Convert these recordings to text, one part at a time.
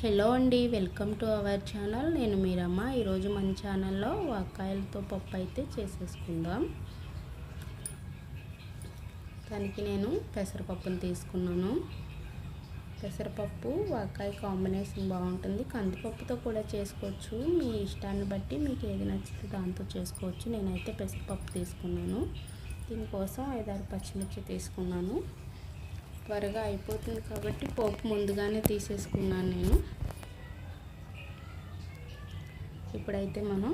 Hello అండి welcome to our channel. నేను మీరమ్మ. ఈరోజు మన ఛానల్లో వాకాయలతో పప్పు అయితే చేసేసుకుందాం. దానికి నేను పెసరపప్పుని తీసుకున్నాను. పెసరపప్పు వాకాయ కాంబినేషన్ బాగుంటుంది. కందిపప్పుతో కూడా చేసుకోవచ్చు. మీ ఇష్టాన్ని బట్టి మీకు ఏది నచ్చితే దాంతో చేసుకోవచ్చు. నేనైతే పెసరపప్పు తీసుకున్నాను. దీనికోసం ఐదారు పచ్చిమిర్చి తీసుకున్నాను. త్వరగా అయిపోతుంది కాబట్టి పోపు ముందుగానే తీసేసుకున్నాను నేను. ఇప్పుడైతే మనం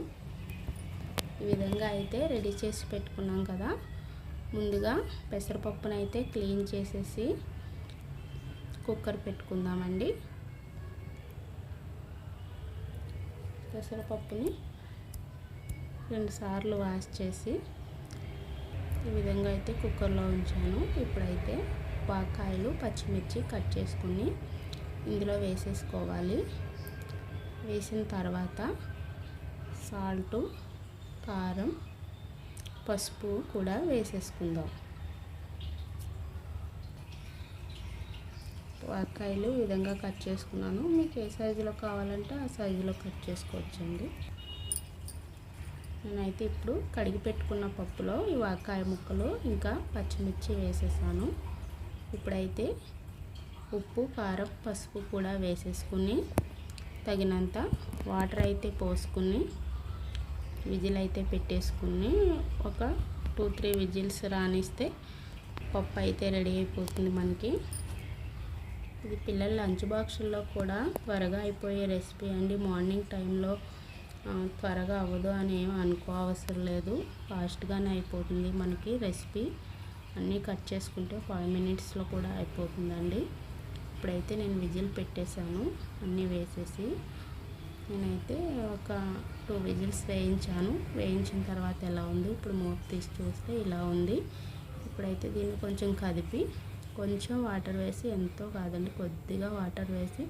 ఈ విధంగా అయితే రెడీ చేసి పెట్టుకున్నాం కదా. ముందుగా పెసరపప్పును అయితే క్లీన్ చేసేసి కుక్కర్ పెట్టుకుందామండి. పెసరపప్పుని రెండుసార్లు వాష్ చేసి ఈ విధంగా అయితే కుక్కర్లో ఉంచాను. ఇప్పుడైతే వాకాయలు పచ్చిమిర్చి కట్ చేసుకుని ఇందులో వేసేసుకోవాలి. వేసిన తర్వాత సాల్టు కారం పసుపు కూడా వేసేసుకుందాం. వాకాయలు ఈ విధంగా కట్ చేసుకున్నాను. మీకు ఏ సైజులో కావాలంటే ఆ సైజులో కట్ చేసుకోవచ్చండి. నేనైతే ఇప్పుడు కడిగి పెట్టుకున్న పప్పులో ఈ వాకాయ ముక్కలు ఇంకా పచ్చిమిర్చి వేసేసాను. ఇప్పుడైతే ఉప్పు కారం పసుపు కూడా వేసేసుకుని తగినంత వాటర్ అయితే పోసుకుని విజిల్ అయితే పెట్టేసుకుని ఒక టూ త్రీ విజిల్స్ రానిస్తే పప్పు అయితే రెడీ అయిపోతుంది మనకి. ఇది పిల్లల లంచ్ బాక్సుల్లో కూడా త్వరగా అయిపోయే రెసిపీ అండి. మార్నింగ్ టైంలో త్వరగా అవ్వదు అని ఏం అనుకో అవసరం లేదు. ఫాస్ట్గానే అయిపోతుంది మనకి రెసిపీ. అన్నీ కట్ చేసుకుంటే ఫైవ్ మినిట్స్లో కూడా అయిపోతుందండి. ఇప్పుడైతే నేను విజిల్ పెట్టేశాను అన్నీ వేసేసి. నేనైతే ఒక టూ విజిల్స్ వేయించాను. వేయించిన తర్వాత ఎలా ఉంది? ఇప్పుడు మూత తీసి చూస్తే ఇలా ఉంది. ఇప్పుడైతే దీన్ని కొంచెం కదిపి కొంచెం వాటర్ వేసి ఎంతో కాదండి కొద్దిగా వాటర్ వేసి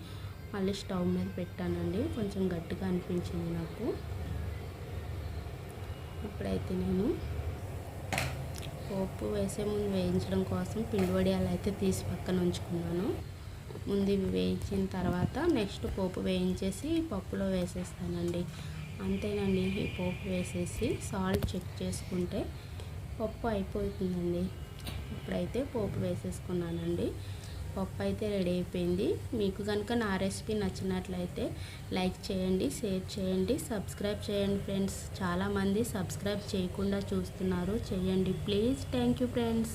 మళ్ళీ స్టవ్ మీద పెట్టానండి. కొంచెం గట్టిగా అనిపించింది నాకు. ఇప్పుడైతే నేను పప్పు వేసే ముందు వేయించడం కోసం పిండి వడియాలు అయితే తీసి పక్కన ఉంచుకున్నాను. ముందు ఇవి వేయించిన తర్వాత నెక్స్ట్ పోపు వేయించేసి పప్పులో వేసేస్తానండి. అంతేనండి ఈ పోపు వేసేసి సాల్ట్ చెక్ చేసుకుంటే పప్పు అయిపోతుందండి. ఇప్పుడైతే పోపు వేసేసుకున్నానండి. పప్పు అయితే రెడీ అయిపోయింది. మీకు కనుక నా రెసిపీ నచ్చినట్లయితే లైక్ చేయండి షేర్ చేయండి సబ్స్క్రైబ్ చేయండి ఫ్రెండ్స్. చాలామంది సబ్స్క్రైబ్ చేయకుండా చూస్తున్నారు. చేయండి ప్లీజ్. Thank you friends.